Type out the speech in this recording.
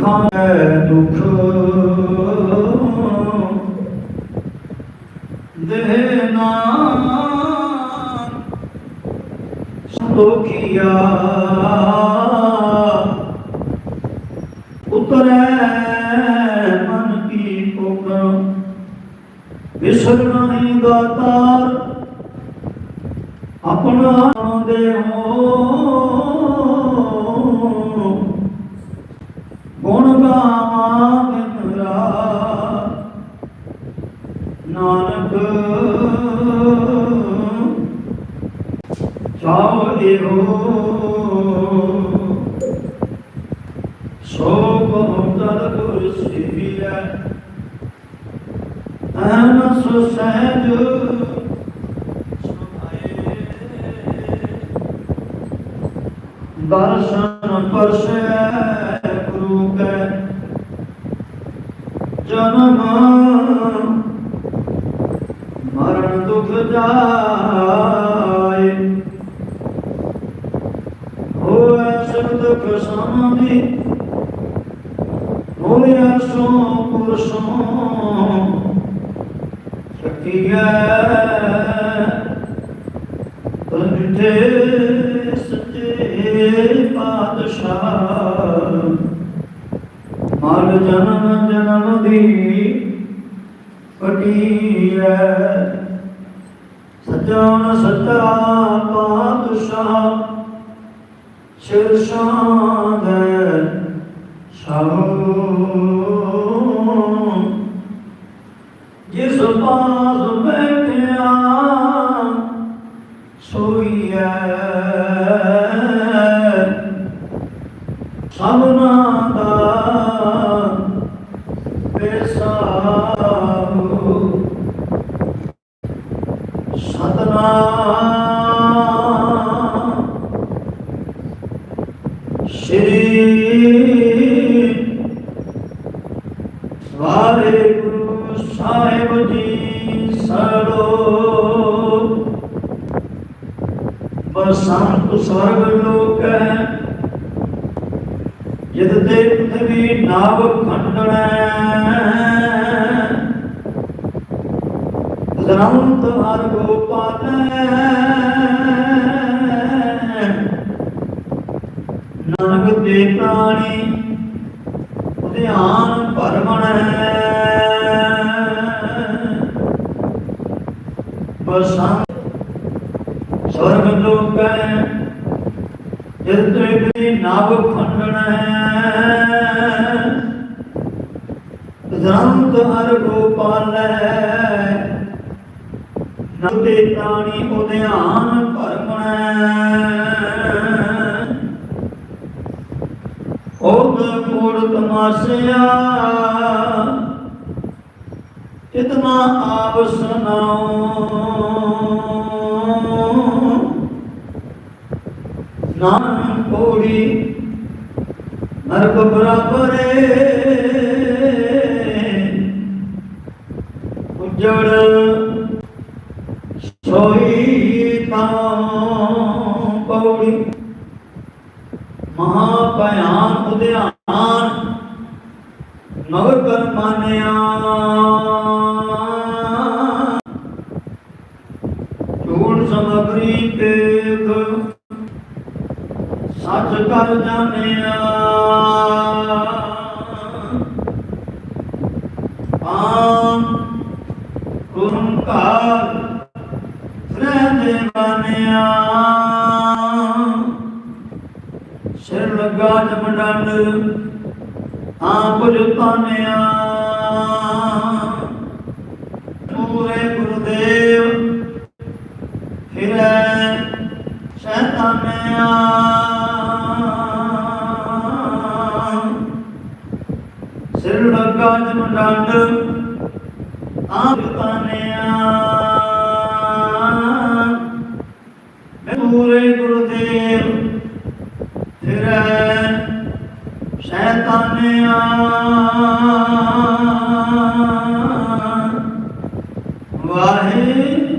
ਦੁੱਖਾਂ ਹੈ ਦੁੱਖ ਦੇਨਾ ਸੰਤੋਖੀਆ ਉਤਰੈ ਮਨ ਕੀ ਭੁਖ ਵਿਸਰ ਨਹੀਂ ਦਾਤਾਰ ਆਪਣਾ ਦੇ ਹੋ ਨਾਨਕ। ਚਾਉ ਇਹੋ ਸੋ ਬਹੁਤਰ ਗੁਰ ਸਿਵਿਆ ਅਨ ਸੁ ਸਹਿਜ ਦਰਸ਼ਨ ਪਰਸੈ ਗੁਰੂ ਕੈ। ਜਨਮ ਦੁਖ ਜਾਏ। ਹੋਏ ਸਭ ਦੁਖ ਸਮਾਧੀ ਸੋ ਪੁਰਸ਼ੋਂ। ਸ਼ਕੀਐ ਤੁਝੇ ਸੱਚੇ ਪਾਤਸ਼ਾਹ। ਮਰ ਜਨਮ ਜਨਮ ਦੀ ਪਟੀਐ ਸਜਣ ਸੱਚਾ ਪਾਤਸ਼ਾਹ। ਸਿਰ ਸ਼ਾਂਦ ਸਭ। ਜਿਸ ਪਾਸ ਬੈਠਿਆ ਸੋਈਐ ਸਭਨਾ ਦਾ ਬੇਸਾਹੁ ਸਤਨਾਮ ਸ਼੍ਰੀ ਵਾਹਿਗੁਰੂ ਸਾਹਿਬ ਜੀ ਸਰੋ ਬਸੰਤ ਸਵਰਗ ਲੋਕੈ ਜਿਤ ਤੇ ਪృథివీ ਨਾਵ ਖੰਡਣੈ ਗ੍ਰੰਥ ਹਰ ਗੋਪਾਲੈ ਨਾਨਕ ਦੇ ਪ੍ਰਾਣੀ ਧਿਆਨ ਭਰਮਣ ਬਸੰਤ ਸਵਰਗ ਲੋਕੈ ਜਿਤ ਤੇ ਨਾਵ ਖੰਡਣ ਗ੍ਰੰਥ ਹਰ ਗੋਪਾਲੈ ਨਤੇ ਪ੍ਰਾਣੀ ਉਧਿਆਨ ਭਰਮਣ। ਉਹਦ ਕੋੜ ਤਮਾਸਿਆ। ਇਤਨਾ ਆਪ ਸੁਨਾਓ ਨਾਮ ਕੋੜੀ ਨਰਕ ਬਰਾਬਰੇ। ਉਜੜ ਸੋਈ ਤਾਂ ਪੌੜੀ। ਮਹਾ ਭਿਆਨ ਉਦਿਆਨ ਨਵ ਕਰ ਮਾਨਿਆ। ਝੂਠ ਸਮਗਰੀ ਤੇਗ ਸੱਚ ਕਰ ਜਾਣਿਆ। ਆਮ ਗੁਰੰਕਾਰ ਰਹਿ ਬਾਨਿਆ ਸਿਰ ਲਗਾ ਜਮਡੰਡ ਆਪ ਜੁਤਾਨਿਆ ਪੂਰੇ ਗੁਰਦੇਵ ਫਿਰੈ ਸ਼ੈਤਾਨਿਆ ਸਿਰ ਲਗਾ ਜਮਡੰਡ ਆਪ ਜੁਤਾਨਿਆ। ਪੂਰੇ ਗੁਰਦੇਵ ਫਿਰੈ ਸ਼ੈਤਾਨਿਆਂ